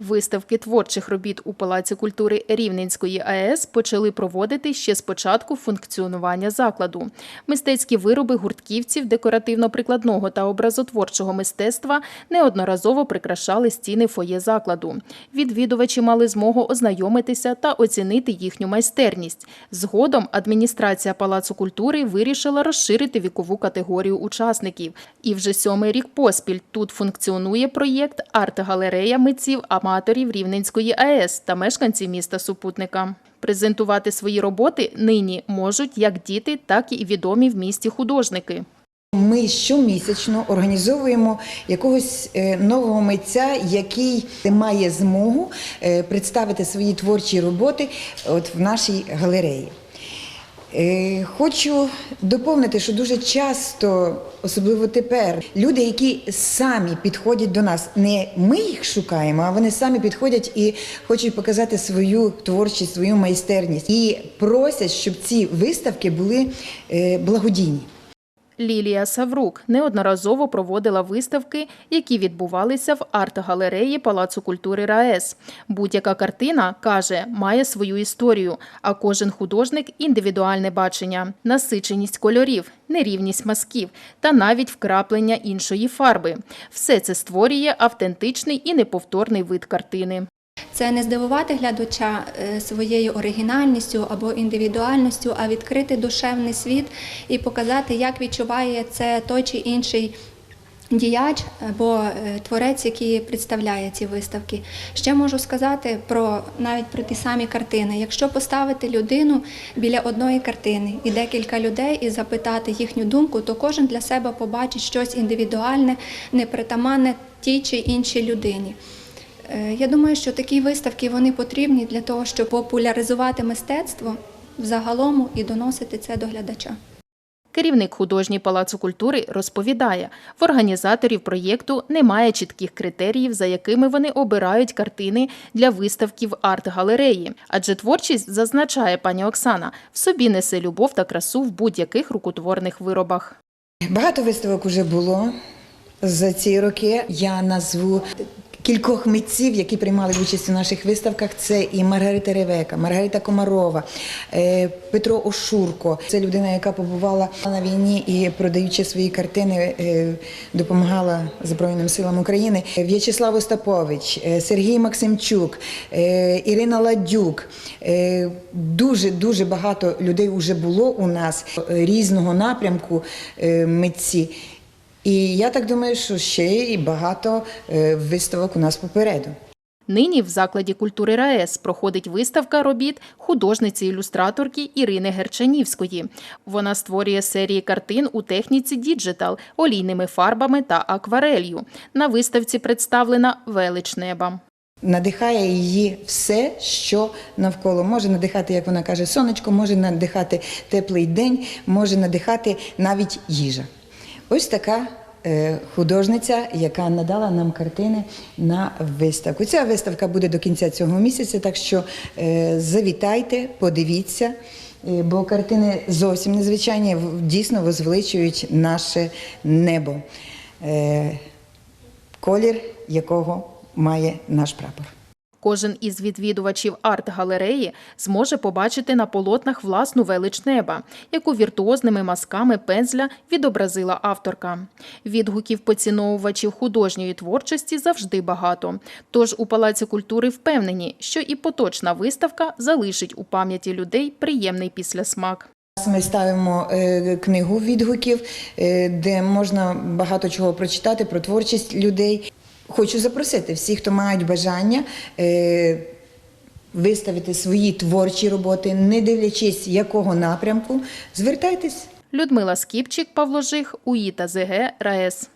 Виставки творчих робіт у Палаці культури Рівненської АЕС почали проводити ще з початку функціонування закладу. Мистецькі вироби гуртківців декоративно-прикладного та образотворчого мистецтва неодноразово прикрашали стіни фоє закладу. Відвідувачі мали змогу ознайомитися та оцінити їхню майстерність. Згодом адміністрація Палацу культури вирішила розширити вікову категорію учасників. І вже сьомий рік поспіль тут функціонує проєкт Арт-галерея митців аматорів Рівненської АЕС та мешканців міста Супутника. Презентувати свої роботи нині можуть як діти, так і відомі в місті художники. Ми щомісячно організовуємо якогось е, нового митця, який має змогу е, представити свої творчі роботи от в нашій галереї. Е, Хочу доповнити, що дуже часто, особливо тепер, люди, які самі підходять до нас, не ми їх шукаємо, а вони самі підходять і хочуть показати свою творчість, свою майстерність і просять, щоб ці виставки були е, благодійні. Лілія Саврук неодноразово проводила виставки, які відбувалися в арт-галереї Палацу культури РаЕС. Будь-яка картина, каже, має свою історію, а кожен художник індивідуальне бачення, насиченість кольорів, нерівність мазків та навіть вкраплення іншої фарби. Все це створює автентичний і неповторний вид картини. Це не здивувати глядача е, своєю оригінальністю або індивідуальністю, а відкрити душевний світ і показати, як відчуває це той чи інший. Діяч або е, творець, який представляє ці виставки. Ще можу сказати про навіть про ті самі картини. Якщо поставити людину біля одної картини і декілька людей і запитати їхню думку, то кожен для себе побачить щось індивідуальне, непритаманне тій чи іншій людині. Е, Я думаю, що такі виставки вони потрібні для того, щоб популяризувати мистецтво взагалом і доносити це до глядача. Керівник художній палацу культури розповідає, в організаторів проєкту немає чітких критеріїв, за якими вони обирають картини для виставки в арт-галереї. Адже творчість, зазначає пані Оксана, в собі несе любов та красу в будь-яких рукотворних виробах. Багато виставок вже було за ці роки. Я назву кількох митців, які приймали участь у наших виставках. Це і Маргарита Ревека, Маргарита Комарова, е, Петро Ошурко. Це людина, яка побувала на війні і, продаючи свої картини, е, допомагала Збройним силам України. В'ячеслав Остапович, е, Сергій Максимчук, е, Ірина Ладюк. Е, Дуже дуже багато людей вже було у нас е, різного напрямку е, митці. І я так думаю, що ще і багато е, виставок у нас попереду. Нині в закладі культури РаЕС проходить виставка робіт художниці-ілюстраторки Ірини Герчанівської. Вона створює серії картин у техніці діджитал, олійними фарбами та акварелью. На виставці представлена велич неба. Надихає її все, що навколо. Може надихати, як вона каже, сонечко, може надихати теплий день, може надихати навіть їжа. Ось така е, художниця, яка надала нам картини на виставку. Ця виставка буде до кінця цього місяця, так що е, завітайте, подивіться, е, бо картини зовсім незвичайні, дійсно возвеличують наше небо, колір якого має наш прапор. Кожен із відвідувачів арт-галереї зможе побачити на полотнах власну велич неба, яку віртуозними мазками пензля відобразила авторка. Відгуків поціновувачів художньої творчості завжди багато. Тож у Палаці культури впевнені, що і поточна виставка залишить у пам'яті людей приємний післясмак. Ми ставимо е, книгу відгуків, е, де можна багато чого прочитати про творчість людей. Хочу запросити всіх, хто мають бажання е, виставити свої творчі роботи, не дивлячись якого напрямку, звертайтесь. Людмила Скіпчик, Павло Жих, УІТА ЗГ, РаЕС.